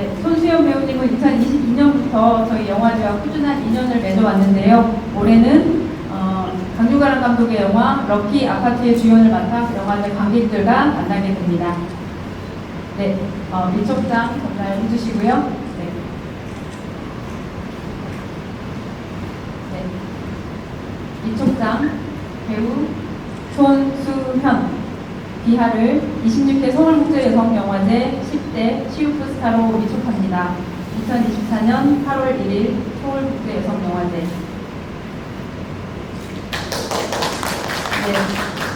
네, 손수연 배우님은 2022년부터 저희 영화제와 꾸준한 인연을 맺어왔는데요. 올해는 어, 강유가람 감독의 영화 럭키 아파트의 주연을 맡아 영화제 관객들과 만나게 됩니다. 네, 어, 밀접장 전달해 주시고요. 네. 네. 이촉장 배우 손수현 비하를 26회 서울국제여성영화제 10대 시우프 스타로 위촉합니다. 2024년 8월 1일 서울국제여성영화제 네,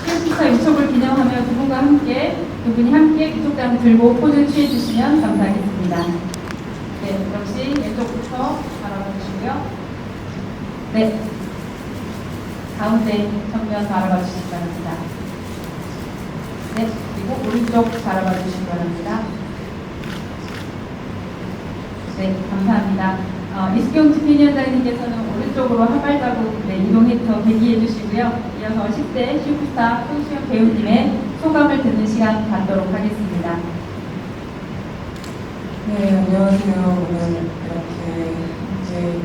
시우프 스타 위촉을 기념하며 두 분과 함께 두 분이 함께 위촉장을 들고 포즈 취해 주시면 감사하겠습니다. 네, 역시 왼쪽부터 바라봐주시고요. 네, 가운데 정면 바라봐 주시기 바랍니다. 네, 그리고 오른쪽 바라봐 주시기 바랍니다. 네, 감사합니다. 어, 이수경 집행위원장님께서는 오른쪽으로 한 발자국 네, 이동해서 대기해 주시고요. 이어서 10대 슈퍼스타 손수영 배우님의 소감을 듣는 시간 갖도록 하겠습니다. 네, 안녕하세요. 오늘 이렇게 이제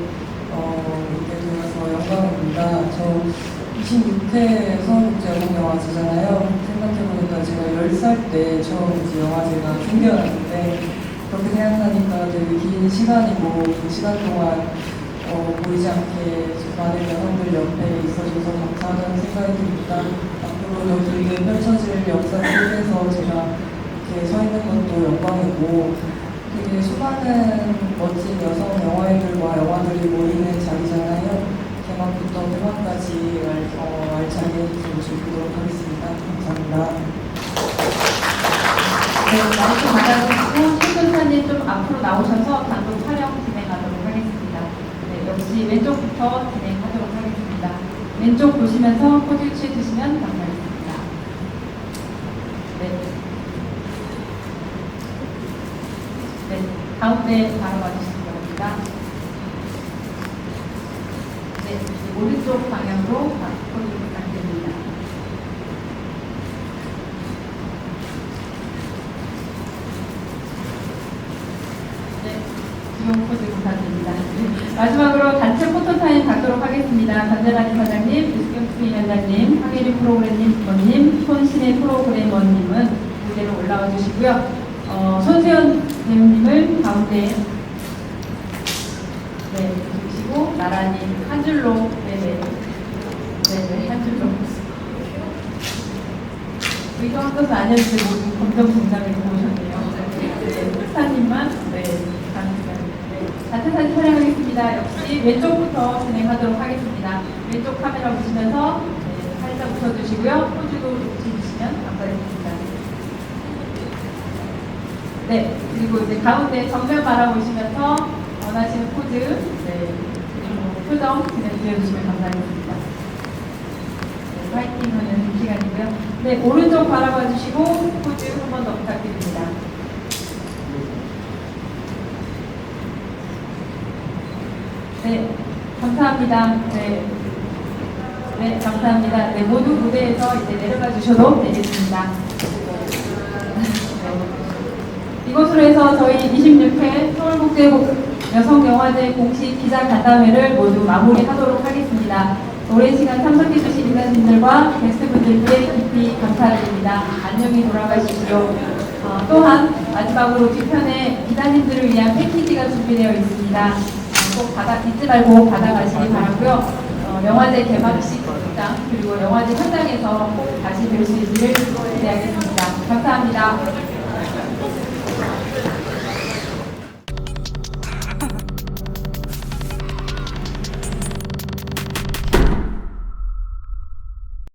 어, 이렇게 되어서 영광입니다. 저 26회 서울국제영화제잖아요. 생각해보니까 제가 10살 때 처음 이제 영화제가 생겨났는데 그렇게 생각하니까 되게 긴 시간이고 그 시간 동안 어, 보이지 않게 많은 여성들 옆에 있어줘서 감사하다는 생각이 듭니다. 앞으로도 길게 펼쳐질 역사 속에서 제가 이렇게 서 있는 것도 영광이고 되게 수많은 멋진 여성 영화인들과 영화들이 자리잖아요. 개막까지 알, 어, 알차게 보도록 하겠습니다. 감사합니다. 네, 마이크 받아주시고 최근사님 좀 앞으로 나오셔서 단독 촬영 진행하도록 하겠습니다. 네, 역시 왼쪽부터 진행하도록 하겠습니다. 왼쪽 보시면서 포즈 취해주시면 감사하겠습니다. 네. 네, 가운데 바라봐 주시기 바랍니다. 오른쪽 방향으로 포즈 부탁드립니다. 네, 지용 포즈 부탁드립니다. 네, 마지막으로 단체 포토타임 갖도록 하겠습니다. 간재라니 사장님, 유승경 부위원장님, 황혜리 프로그래머님, 손신혜 프로그래머님은 무대로 올라와 주시고요. 어, 손세현 배우님을 가운데 네, 주시고 나란히 한 줄로 네네 네네 한 줄로 의도한 것은 아니었는데 모두 검정 동작을 입고 오셨네요. 네, 스타님만 네, 자체 사진 촬영하겠습니다. 역시 왼쪽부터 진행하도록 하겠습니다. 왼쪽 카메라 보시면서 네, 살짝 웃어주시고요. 포즈도 붙여주시면 감사하겠습니다. 네, 그리고 이제 가운데 정면 바라보시면서 원하시는 포즈, 네, 표정 진행해 주시면 감사하겠습니다. 네, 파이팅 하는 시간이고요. 네, 오른쪽 바라봐 주시고 포즈 한 번 더 부탁드립니다. 네, 감사합니다. 네. 네, 감사합니다. 네, 모두 무대에서 이제 내려가 주셔도 되겠습니다. 네. 이것으로 해서 저희 26회 서울국제 여성영화제 공식 기자 간담회를 모두 마무리하도록 하겠습니다. 오랜 시간 참석해주신 기자님들과 게스트분들께 깊이 감사드립니다. 안녕히 돌아가십시오. 어, 또한 마지막으로 뒤편에 기자님들을 위한 패키지가 준비되어 있습니다. 어, 꼭 받아, 잊지 말고 받아가시기 바라고요. 어, 영화제 개막식 장 그리고 영화제 현장에서 꼭 다시 뵐 수 있기를 기대하겠습니다.